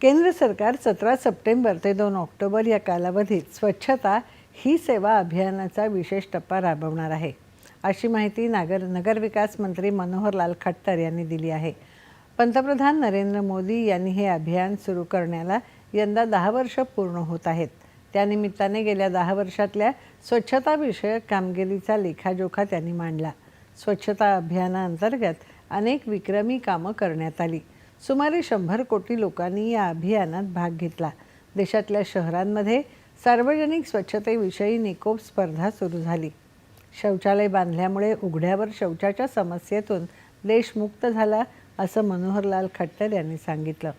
केंद्र सरकार सतरा सप्टेंबर ते दोन ऑक्टोबर या कालावधीत स्वच्छता ही सेवा अभियानाचा विशेष टप्पा राबवणार आहे. अशी माहिती नागर नगरविकास मंत्री मनोहरलाल खट्टर यांनी दिली आहे. पंतप्रधान नरेंद्र मोदी यांनी हे अभियान सुरू करण्याला यंदा दहा वर्ष पूर्ण होत आहेत. त्यानिमित्ताने गेल्या दहा वर्षातल्या स्वच्छताविषयक कामगिरीचा लेखाजोखा त्यांनी मांडला. स्वच्छता अभियानाअंतर्गत अनेक विक्रमी कामं करण्यात आली. सुमारे शंभर कोटी लोकांनी या अभियानात भाग घेतला. देशातल्या शहरांमध्ये सार्वजनिक स्वच्छतेविषयी निकोप स्पर्धा सुरू झाली. शौचालय बांधल्यामुळे उघड्यावर शौचाच्या समस्येतून देश मुक्त झाला असं मनोहरलाल खट्टर यांनी सांगितलं.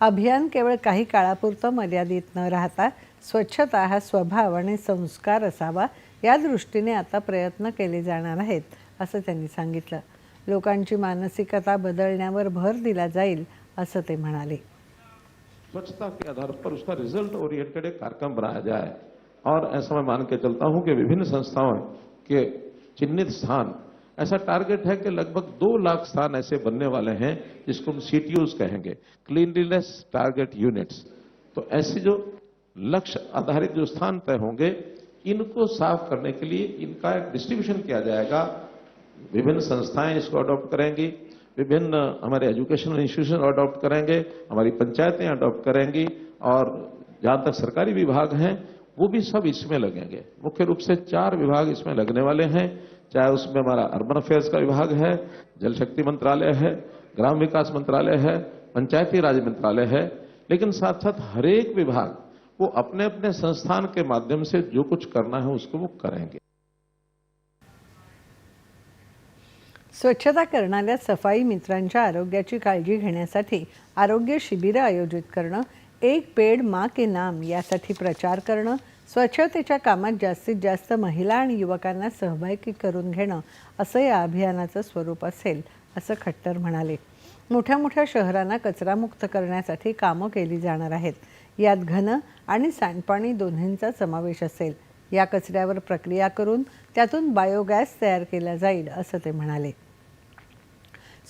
अभियान केवळ काही काळापुरतं मर्यादित न राहता स्वच्छता हा स्वभाव आणि संस्कार असावा या दृष्टीने आता प्रयत्न केले जाणार आहेत असं त्यांनी सांगितलं. लोकांची मानसिकता बदलण्यावर भर दिला जाईल, असं ते म्हणाले. स्वच्छता के आधार पर उसका रिज़ल्ट ओरिएंटेड एक कार्यक्रम बनाया जाए। और ऐसा मैं मान के चलता हूँ कि विभिन्न संस्थाओं के चिन्हित स्थान, ऐसा टारगेट है कि लगभग दो लाख स्थान ऐसे बनने वाले हैं, जिसको हम सीटीयूज कहेंगे। क्लीनलीनेस टारगेट यूनिट्स तो ऐसे जो लक्ष्य आधारित जो स्थान तय होंगे, इनको साफ़ करने के लिए इनका एक डिस्ट्रीब्यूशन किया जाएगा। विभिन्न संस्थाएँ इसको अडॉप्ट करेंगी, विभिन्न हमारे एजुकेशनल इंस्टीट्यूशन अडॉप्ट करेंगे, हमारी पंचायतें अडॉप्ट करेंगी, और जहाँ तक सरकारी विभाग हैं, वो भी सब इसमें लगेंगे। मुख्य रूप से चार विभाग इसमें लगने वाले हैं, चाहे उसमें हमारा अर्बन अफेयर्स का विभाग है, जल शक्ति मंत्रालय है, ग्राम विकास मंत्रालय है, पंचायती राज मंत्रालय है, लेकिन साथ साथ हरेक विभाग वो अपने अपने संस्थान के माध्यम से जो कुछ करना है उसको वो करेंगे। स्वच्छता करणाऱ्या सफाई मित्रांच्या आरोग्याची काळजी घेण्यासाठी आरोग्य शिबिरं आयोजित करणं एक पेड मा के नाम यासाठी प्रचार करणं स्वच्छतेच्या कामात जास्तीत जास्त महिला आणि युवकांना सहभागी करून घेणं असं या अभियानाचं स्वरूप असेल असं खट्टर म्हणाले. मोठ्या मोठ्या शहरांना कचरामुक्त करण्यासाठी कामं केली जाणार आहेत. यात घन आणि सांडपाणी दोन्हींचा समावेश असेल. या कचऱ्यावर प्रक्रिया करून त्यातून बायोगॅस तयार केला जाईल असं ते म्हणाले.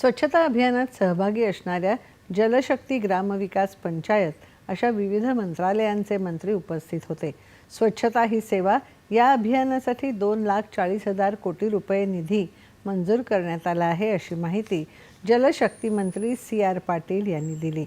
स्वच्छता अभियानात सहभागी असणाऱ्या जलशक्ती ग्रामविकास पंचायत अशा विविध मंत्रालयांचे मंत्री उपस्थित होते. स्वच्छता ही सेवा या अभियानासाठी दोन लाख चाळीस हजार कोटी रुपये निधी मंजूर करण्यात आला आहे अशी माहिती जलशक्ती मंत्री सी आर पाटील यांनी दिली.